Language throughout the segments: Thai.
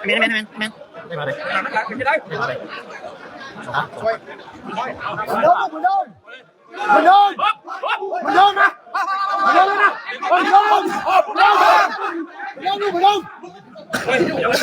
Amin, amin, amin, amin. Đây vào đây. Đây vào đây. Hả? Quay. Mình ơn, mình ơn. Mình ơn. Mình ơn nè. Mình ơn nè. Mình ơn. Mình ơn. Mình ơn, mình ơn. Mình ơn.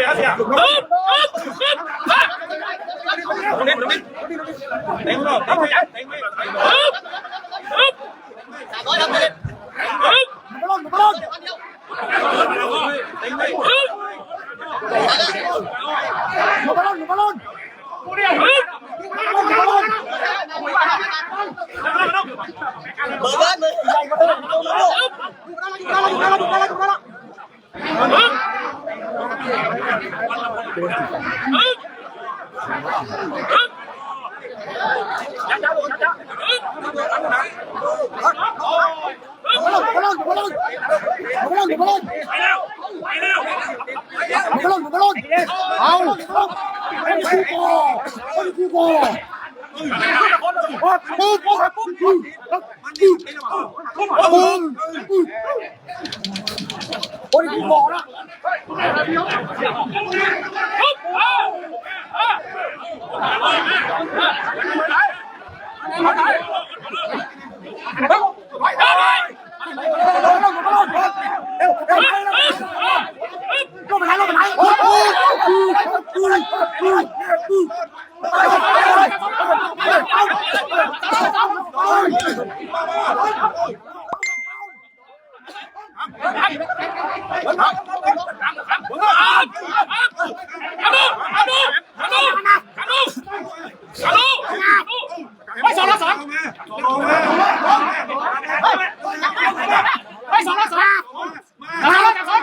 อย่าเสียตรงนี้ตรงนี้เต็งก็เต็งไปเต็งไปร้อยทำเลย มาโดนมาโดน เต็งไป มาโดนมาโดนมาโดน เบอร์เบิร์ดเลย มาโดนมาโดนมาโดนมาโดนมาโดนมาโดนมาโดนเอาไอ้คู่โกไอ้คู่โกโอ้ปุ๊บปุ๊บปุ๊บปุ๊บปุ๊บ โอ้ยคู่โกนะ ไปสองละสองลงมา ไปสองร้อยสองสองร้อยสอง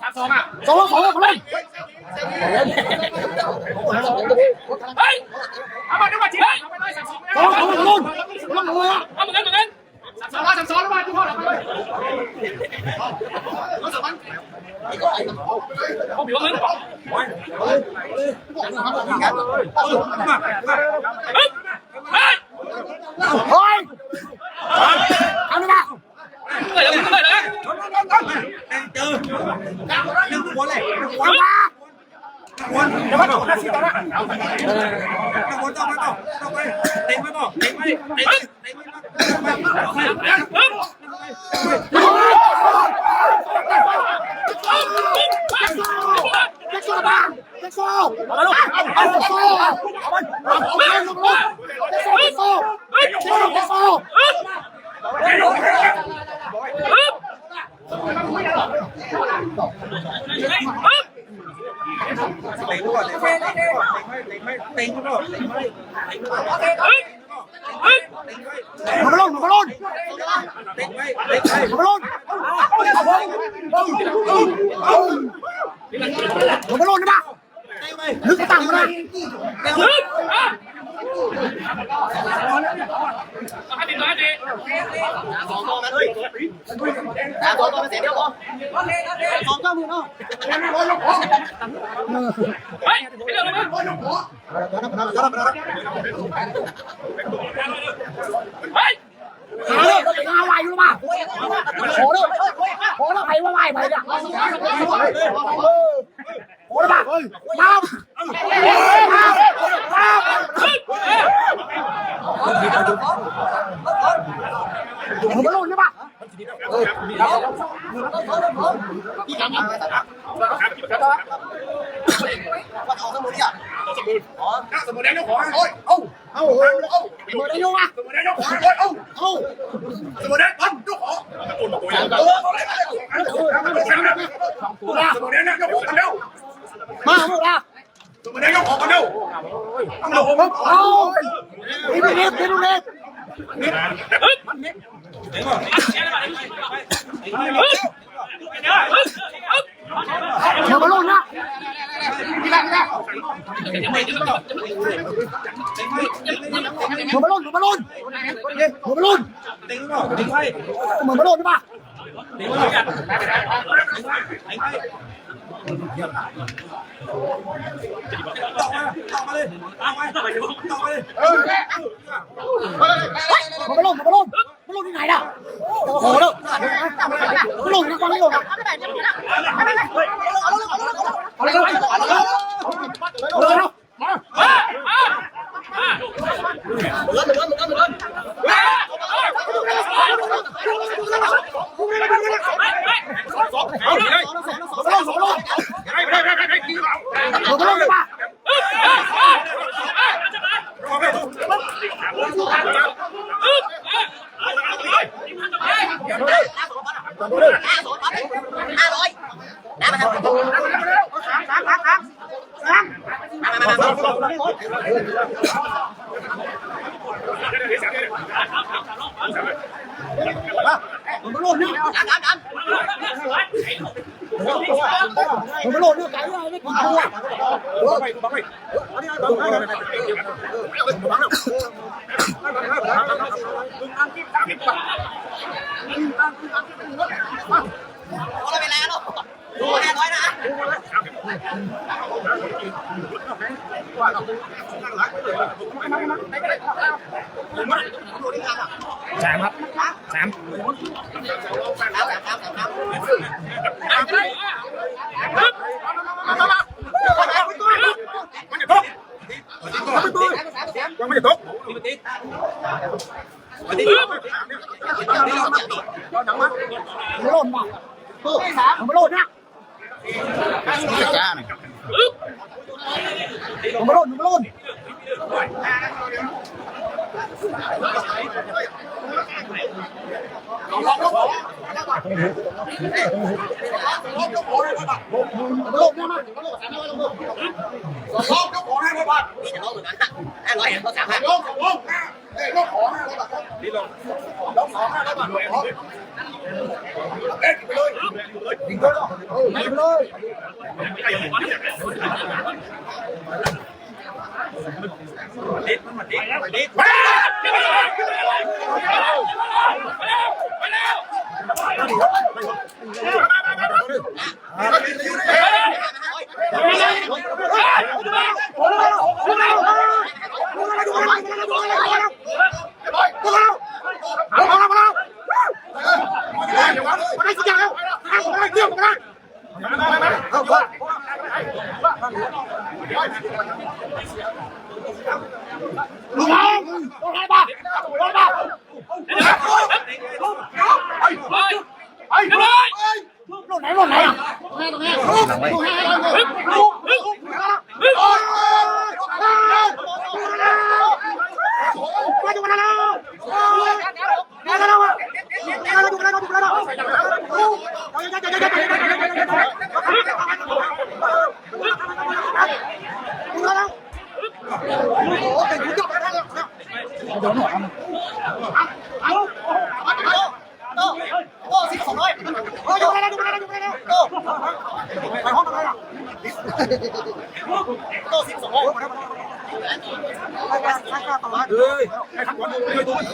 สามสองอะสองสองคนเล่นเฮ้ยเอามาดูมาจีเอาไปเลยสามสองสองสองคนเล่นคนเล่นเลยอะเอาเหมือนกันเหมือนกันสามสองสามสองแล้วมาทุกคนเอาไปเลยผมอยู่มึง เฮ้ยเฮ้ยเฮ้ยเอาไม่ได้เฮ้ยเฮ้ยเลยเจอหนึ่งคนเลยเอามาเดี๋ยวมาต่อามาต่อต่อไป เต็งไปต่อเต็งไปเต็งไปเต็งไปเด็กโซ่บ้างเด็กโซ่เอาลูกเอาเด็กโซ่เอาเอาเอาลูกลูกเด็กโซ่เด็กโซ่เด็กโซ่เต็งก่อนเต็งไปเต็งไปเต็งไปเต็งไปต่อหนูมาลงหนูมาลงเต็งไว้เต็งไว้หนูมาลงหนูมาลงนะเต็งไว้ลึกกระตังมาเลยฮึบอะให้ดีนะดีสองตัวมาเลยสามตัวตัวมาเสีย เดียวพอสองเก้ามือเนาะเฮ้ยเดี๋ยวเลยมั้ยเฮ้ยหาเลยหาไหวอยู่มาโหเลยโหแล้วไปว่าไหวไปเนี่ยโหเลยป่ะว่าออกทั้งหมดเนี่ยสมุนไพรยกของโอ้ยเอ้าเอ้าเอ้าเอ้าหนูได้ยุ่งอะพรยกของ โอ้ยเอ้าเอ้าสมุนไพรปั้นยกของสมุนไพรยกของกันเร็วมาหมดละสมุนไพรยกของกันเร็วต้ องลงครับเอ้าพี่ลูกเล็กพี่ลูกเล็กฮึบอนฮึบฮึบหนูมาลงนหนูมาลุ้นหนูมาลุ้นหนูมาลุ้นเต็งก่อนเต็งไว้เหมือนมาลุ้นใช่ปะเต็งไว้เต็งไว้ต่อมาต่อมาเลยตอมาต่อมาเลยหนูมาลุ้นหนูมาลุ้นมาลุ้นหนล่ะโอ้โหแล้วมาลุ้น นะกวางไม่ลุ้นนะเอาเลยเอาเลยเอาเลยเอาเลย อะอะ เหมือนเหมือนเหมือนเหมือน หนูมาลุ้นหนูมาลุ้นหนูมาลุ้นใช่ปะ ห้าร้อยน้ำมาครับมามามา หนูมาลุ้น เนี่ยน้ำน้ำน้ำหนูมาลุ้นเนี่ยไก่อะไรไม่กินตัวเอาไปแล้ว เนาะห้าร้อยนะสามครับสามสามสามสามสามมันจะตกมันจะตกมันจะตกหนูมาลุ้นป่ะหนูมาลุ้นนะหนูมาลุ้นหนูมาลุ้นหนูมาลุ้นเนี่ย มาสองยกของให้พ่อบ้านนี่งหมือนนห้าร้อยเขาสามห้าลงลงเอ้ยลงของให้พ่อบ้านนี่ลง ลงของให้พ่อบ้านเอ๊ะไปเลยยิงเลยไปเลยดิดมันมาดิดมาดิดไปแล้วไปแล้ว ลูกแรงลูกแรงป่ะลูกแรงป่ะไปไปเลยลุกไหนลูกไหนอะแม่ตรงนี้ลูกแม่ลูกแม่ลูกลูกลูกมาดูกันแล้วมาดูกันแล้วมาดูกันแล้วมาดูกันแล้ว โดนหัว โต้โต้สิบสองร้อย เฮ้ยอยู่ไปแล้วอยู่ไปแล้วอยู่ไปแล้วโอ้ไปห้องทำไมอะ โต้สิบสองร้อย ไปไปไปไปต่อมา เฮ้ยไอ้ขันวันเฮ้ยตัวมัน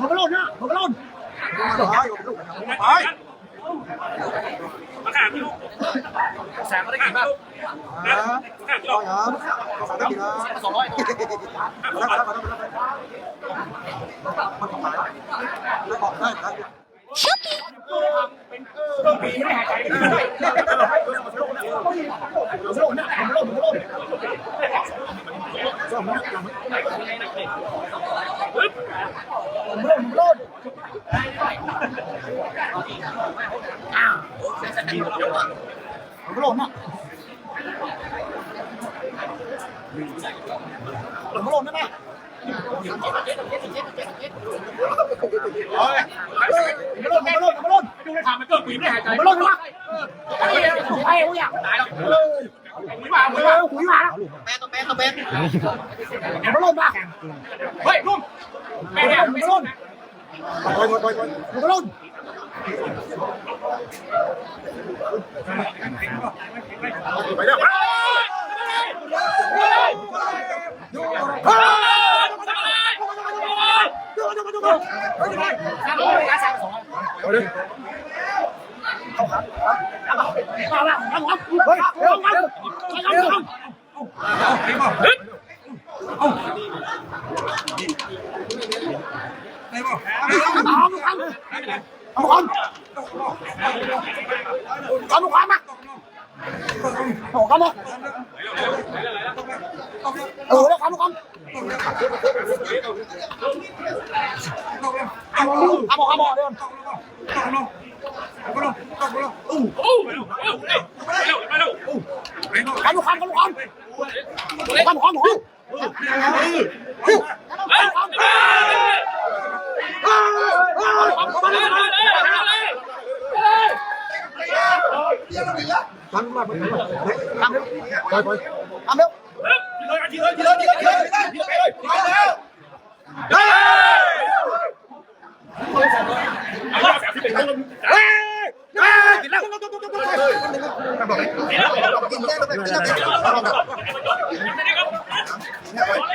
มันก็โดนนะมันก็โดน ไปมาขาดพี่ลูกแสงก็ได้กินบ้างขาดพี่ลูก สองร้อย มันก็โดนนะมันก็ โดนนะแม่มันก็โดนมันก็โดนมันก็โดนดูในถามมันเกิดปุ๋ยไม่หายใจมันก็โดนนะไอ้ไอ้กูอยากตายแล้วเฮ้ยปุ๋ยมาเฮ้ปุ๋ยมายหุยมาแล้วแปดต่อแปดต่อแปดมันก็โดนมาเฮ้ยลุงแม่มันเนี่ยก็โดนมันก็โดนไปแล้วเอาเลยมาละมาละเฮ้ยเร็วมาเร็วมาเร็วเอาไปบ่เอาไปบ่เอาลูก คันเทั้งมาไปไปไปทำเร็วทีเลยทีเลยทีเลยทีเลยทีเลยทีเลยเอาละแสบที่เป็นคนเฮ้ยเฮ้ยกินแล้ว กินได้ต่อแปดกินได้เร็ว